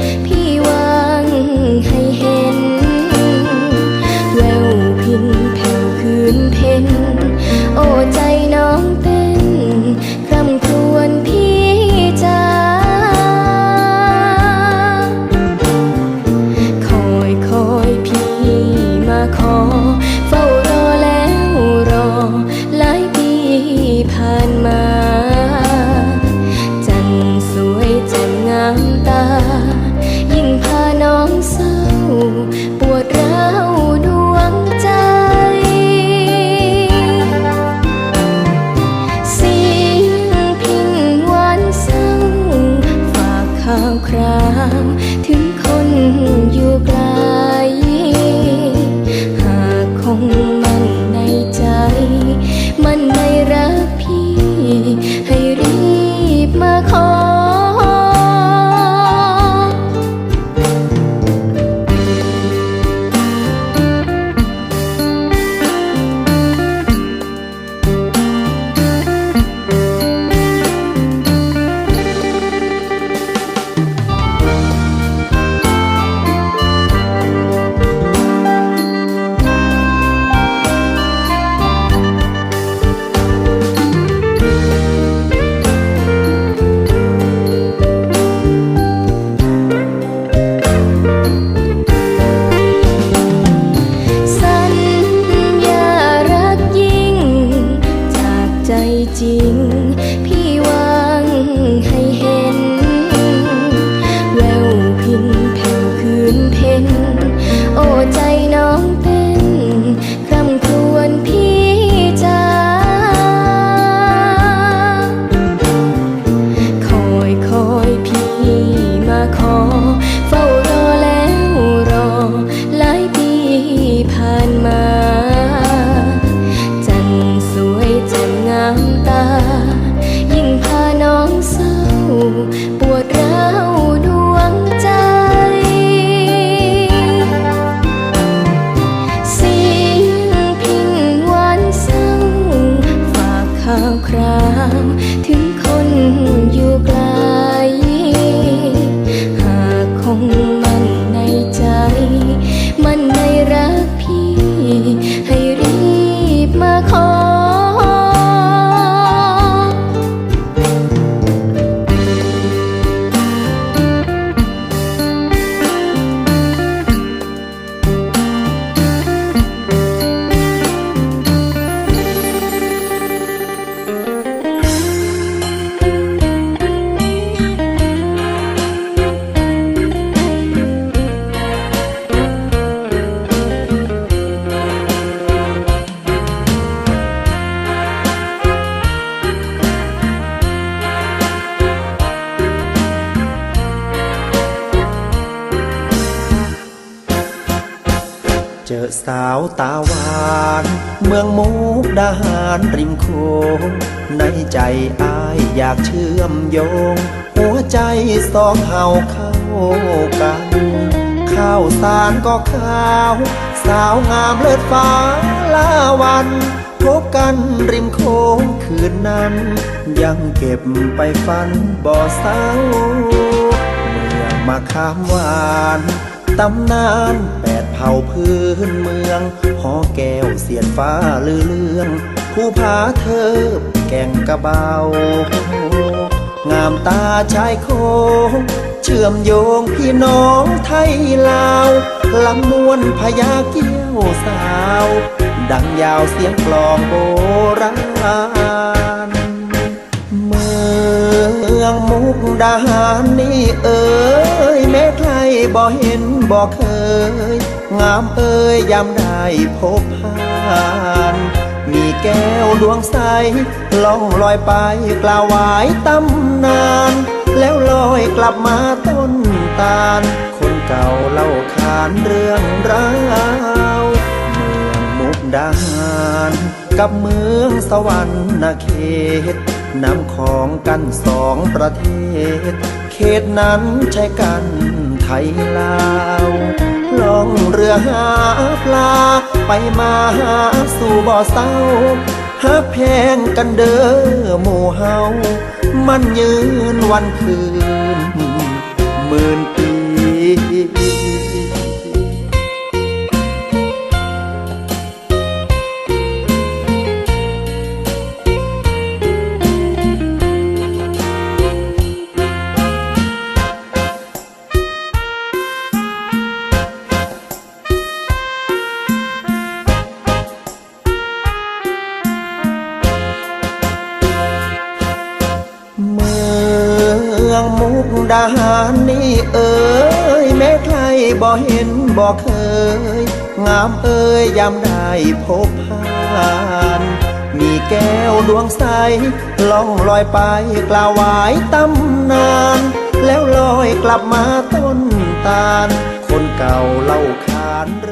ริงพี่หา พี่หวังให้เห็น แววพินแผ่วคืนเพ็ญโอ้ใจน้องเต้นคำครวญพี่จ้าคอยคอยพี่มาขอ เฝ้ารอแล้วรอ หลายปีผ่านมา สาวตาหวาน เมืองมุกดาหารริมโขงในใจอายอยากเชื่อมโยง หัวใจสองเฮาเข้ากัน ข้าวสารก็ข้าว สาวงามเลิศฟ้าลาวันพบกันริมโค้งคืนนั้น ยังเก็บไปฝันบ่เศร้าเมืองมาข้ามวานตำนานแปด ผ่าพื้นเมือง หอแก้วเสียนฟ้าลือเลืองผู้พาเธอแก่งกระเบางามตาชายโคงเชื่อมโยงพี่น้องไทยลาวลำมวนพญาเกี้ยวสาว ดังยาวเสียงกลองโบราณ เมืองมุกดาหารนี่เอ่ยแม้ใครบ่เห็นบ่เคย งามเอ่ยยามได้พบผ่าน มีแก้วดวงใสล่องลอยไปกล่าวไหวตำนาน แล้วลอยกลับมาต้นตาล คนเก่าเล่าขานเรื่องราวเมืองมุกดาหารกับเมืองสวรรค์นาเขตนำของกันสองประเทศ เขตนั้นใช้กันไทยลาว รือหาปลา ไปมาหาสู่บ่อเศร้าหักแพงกันเด้อหมู่เฮา มันยืนวันคืนหมื่น องมุกดาหารนี่เอ่ยแม้ใครบ่เห็นบ่เคย งามเอ่ยยามได้พบผ่าน มีแก้วดวงใสล่องลอยไปกล่าวไหวตำนาน แล้วลอยกลับมาต้นตาล คนเก่าเล่าขานเร